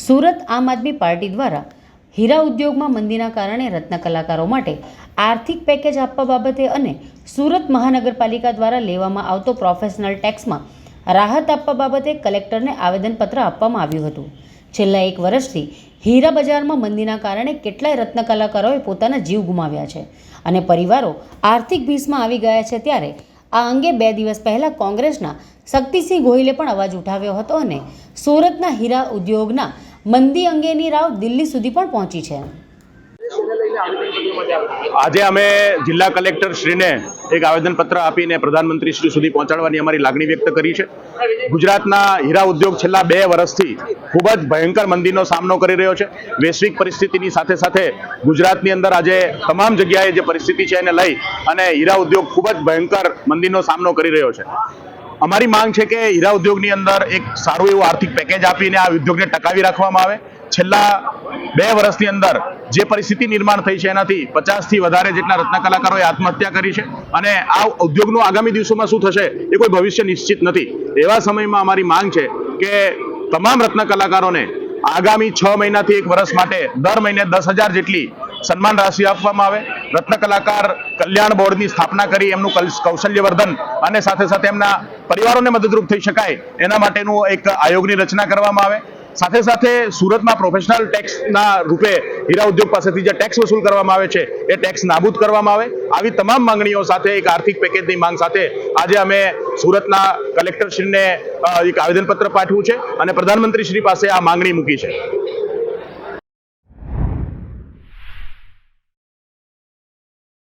સુરત આમ આદમી પાર્ટી દ્વારા હીરા ઉદ્યોગમાં મંદીના કારણે રત્ન કલાકારો માટે આર્થિક પેકેજ આપવા બાબતે અને સુરત મહાનગરપાલિકા દ્વારા લેવામાં આવતો પ્રોફેશનલ ટેક્સમાં રાહત આપવા બાબતે કલેક્ટરને આવેદનપત્ર આપવામાં આવ્યું હતું. છેલ્લા એક વર્ષથી હીરા બજારમાં મંદીના કારણે કેટલાય રત્ન કલાકારોએ પોતાના જીવ ગુમાવ્યા છે અને પરિવારો આર્થિક ભીસમાં આવી ગયા છે ત્યારે આ અંગે બે દિવસ પહેલાં કોંગ્રેસના શક્તિસિંહ ગોહિલે પણ અવાજ ઉઠાવ્યો હતો અને સુરતના હીરા ઉદ્યોગના મંદી અંગેની રાવ દિલ્હી સુધી પણ પહોંચી છે. આજે અમે જિલ્લા કલેક્ટર શ્રીને એક આવેદનપત્ર આપીને પ્રધાનમંત્રી શ્રી સુધી પહોંચાડવાની અમારી લાગણી વ્યક્ત કરી છે. ગુજરાતના હીરા ઉદ્યોગ છેલ્લા બે વર્ષથી ખૂબ જ ભયંકર મંદીનો સામનો કરી રહ્યો છે. વૈશ્વિક પરિસ્થિતિની સાથે સાથે ગુજરાતની અંદર આજે તમામ જગ્યાએ જે પરિસ્થિતિ છે એને લઈ અને હીરા ઉદ્યોગ ખૂબ જ ભયંકર મંદીનો સામનો કરી રહ્યો છે. અમારી માંગ છે કે હીરા ઉદ્યોગની અંદર એક સારું એવું આર્થિક પેકેજ આપીને આ ઉદ્યોગને ટકાવી રાખવામાં આવે. છેલ્લા બે વર્ષની અંદર જે પરિસ્થિતિ નિર્માણ થઈ છે એનાથી પચાસથી વધારે જેટલા રત્ન કલાકારોએ આત્મહત્યા કરી છે અને આ ઉદ્યોગનું આગામી દિવસોમાં શું થશે એ કોઈ ભવિષ્ય નિશ્ચિત નથી. એવા સમયમાં અમારી માંગ છે કે તમામ રત્ન કલાકારોને આગામી છ મહિનાથી એક વર્ષ માટે દર મહિને દસ હજાર જેટલી સન્માન રાશિ આપવામાં આવે. રત્ન કલાકાર કલ્યાણ બોર્ડની સ્થાપના કરી, એમનું કૌશલ્યવર્ધન અને સાથે સાથે એમના પરિવારોને મદદરૂપ થઈ શકાય. એના માટેનું એક આયોગની રચના કરવામાં આવે. સાથે સાથે સુરતમાં પ્રોફેશનલ ટેક્સના રૂપે હીરા ઉદ્યોગ પાસેથી જે ટેક્સ વસૂલ કરવામાં આવે છે, એ ટેક્સ નાબૂદ કરવામાં આવે. આવી તમામ માંગણીઓ સાથે એક આર્થિક પેકેજની માંગ સાથે આજે અમે સુરતના કલેક્ટરશ્રીને એક આવેદનપત્ર પાઠવ્યું છે અને પ્રધાનમંત્રી શ્રી પાસે આ માંગણી મૂકી છે.